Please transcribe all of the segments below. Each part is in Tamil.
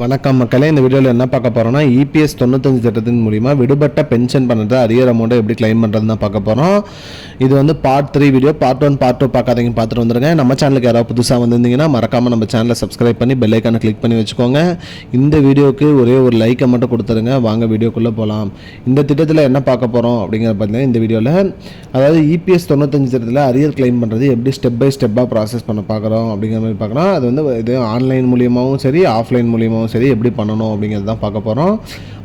வணக்கம் மக்களே இந்த வீடியோவில் என்ன பார்க்க போகிறோம்னா இபிஎஸ் தொண்ணூத்தஞ்சு திட்டத்தின் மூலிமா விடுபட்ட பென்ஷன் பண்ணுறது அரியர் அமௌண்ட்டை எப்படி கிளைம் பண்ணுறதுன்னு தான் பார்க்க போகிறோம் இது வந்து part three video part one part two பார்க்காதீங்க பார்த்துட்டு வந்துருங்க. நம்ம சேனலுக்கு யாராவது புதுசாக வந்திருந்தீங்கன்னா மறக்காமல் நம்ம சேனலை சப்ஸ்கிரைப் பண்ணி பெல் ஐக்கானை கிளிக் பண்ணி வச்சுக்கோங்க. இந்த வீடியோவுக்கு ஒரே ஒரு லைக்கை மட்டும் கொடுத்துருங்க. வாங்க வீடியோக்குள்ளே போகலாம் இந்த திட்டத்தில் என்ன பார்க்க போகிறோம் அப்படிங்கிற பார்த்தீங்கன்னா இந்த வீடியோவில் அதாவது இபிஎஸ் தொண்ணூத்தஞ்சு திட்டத்தில் அரியர் கிளைம் பண்ணுறது எப்படி ஸ்டெப் பை ஸ்டெப்பாக ப்ராசஸ் பண்ண பார்க்குறோம் அப்படிங்கிற மாதிரி பார்க்கலாம். அது வந்து இது ஆன்லைன் மூலியமாகவும் சரி ஆஃப்லைன் மூலியமாகவும் சரி எப்படி பண்ணணும் அப்படிங்கிறது தான் பார்க்க போகிறோம்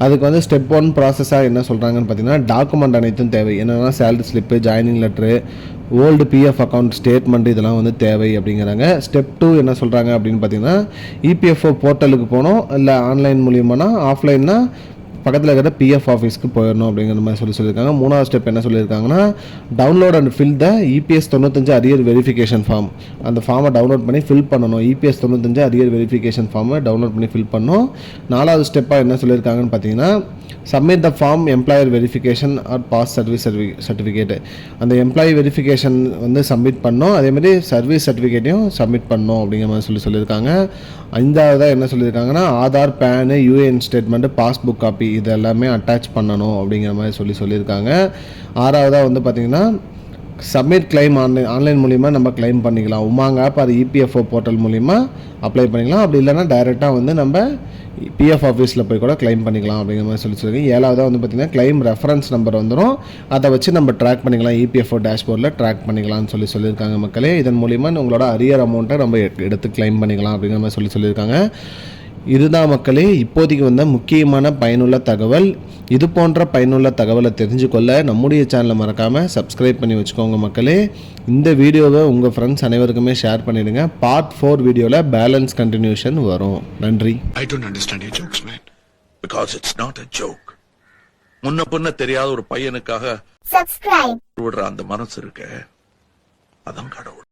அதுக்கு வந்து ஸ்டெப் ஒன் ப்ராசஸாக என்ன சொல்கிறாங்கன்னு பார்த்தீங்கன்னா டாக்குமெண்ட் அனைத்தும் தேவை. என்னென்னா salary slip joining letter old PF account statement இதெல்லாம் வந்து தேவை அப்படிங்கிறாங்க. ஸ்டெப் டூ என்ன சொல்கிறாங்க அப்படின்னு பார்த்தீங்கன்னா இபிஎஃப்ஓ போர்ட்டலுக்கு போகணும். இல்லை ஆன்லைன் மூலியமானா ஆஃப்லைன்னா பக்கத்தில் இருக்கிற பிஎஃப் ஆஃபீஸ்க்கு போயிடணும் அப்படிங்கிற மாதிரி சொல்லி சொல்லியிருக்காங்க. மூணாவது ஸ்டெப் என்ன சொல்லியிருக்காங்கன்னா download and fill the EPS தொண்ணூத்தஞ்சு அரியர் வெரிஃபிகேஷன் ஃபார்ம் அந்த ஃபார்மை டவுன்லோட் பண்ணி ஃபில் பண்ணணும். இபிஎஸ் தொண்ணூத்தஞ்சு அரியர் வெரிஃபிகேஷன் ஃபார்மை டவுன்லோட் பண்ணி ஃபில் பண்ணணும். நாலாவது ஸ்டெப்பாக என்ன சொல்லியிருக்காங்கன்னு பார்த்தீங்கன்னா submit the form employer verification or pass service service certificate அந்த எம்ப்ளாயி வெரிஃபிகேஷன் வந்து சப்மிட் பண்ணோம். அதேமாதிரி சர்வீஸ் சர்டிஃபிகேட்டையும் சப்மிட் பண்ணோம் அப்படிங்கிற மாதிரி சொல்லி சொல்லியிருக்காங்க. ஐந்தாவதாக என்ன சொல்லியிருக்காங்கன்னா Aadhaar PAN UAN statement passbook copy இது எல்லாமே அட்டாச் பண்ணணும் அப்படிங்கிற மாதிரி சொல்லி சொல்லியிருக்காங்க. ஆறாவதாக வந்து பார்த்திங்கன்னா சப்மிட் கிளைம் ஆன்லைன் ஆன்லைன் மூலிமா நம்ம கிளைம் பண்ணிக்கலாம். உமாங்க ஆப் அது இபிஎஃப்ஓ போர்ட்டல் மூலிமா அப்ளை பண்ணிக்கலாம். அப்படி இல்லைன்னா டைரெக்டாக வந்து நம்ம பிஎஃப் ஆஃபீஸில் போய் கூட கிளைம் பண்ணிக்கலாம் அப்படிங்கிற மாதிரி சொல்லி சொல்லியிருக்கேன் ஏழாவதாக வந்து பார்த்திங்கன்னா கிளைம் ரெஃபரன்ஸ் நம்பர் வந்துடும் அதை வச்சு நம்ம ட்ராக் பண்ணிக்கலாம். இபிஎஃப்ஓ டேஷ்போர்டில் ட்ராக் பண்ணிக்கலாம்னு சொல்லி சொல்லியிருக்காங்க மக்களே. இதன் மூலிமா உங்களோட அரியர் அமௌண்ட்டை நம்ம எடுத்து கிளைம் பண்ணிக்கலாம் அப்படிங்கிற மாதிரி சொல்லி சொல்லியிருக்காங்க. இதுதான் மக்களே இப்போதைக்கு வந்த முக்கியமான பயனுள்ள தகவல் இது போன்ற பயனுள்ள தகவலை தெரிஞ்சுக்கொள்ள நம்முடைய சேனலை மறக்காமல் சப்ஸ்கிரைப் பண்ணி வச்சுக்கோங்க மக்களே. இந்த வீடியோவை உங்கள் ஃப்ரெண்ட்ஸ் அனைவருக்குமே ஷேர் பண்ணிடுங்க. பார்ட் ஃபோர் வீடியோவில் பேலன்ஸ் கண்டினியூஷன் வரும். நன்றி. I don't understand your jokes, man. Because it's not a joke. முன்ன பின்ன தெரியாத ஒரு பையனுக்காக subscribe. விடுற அந்த மனசு இருக்க. அதான் கடவுள்.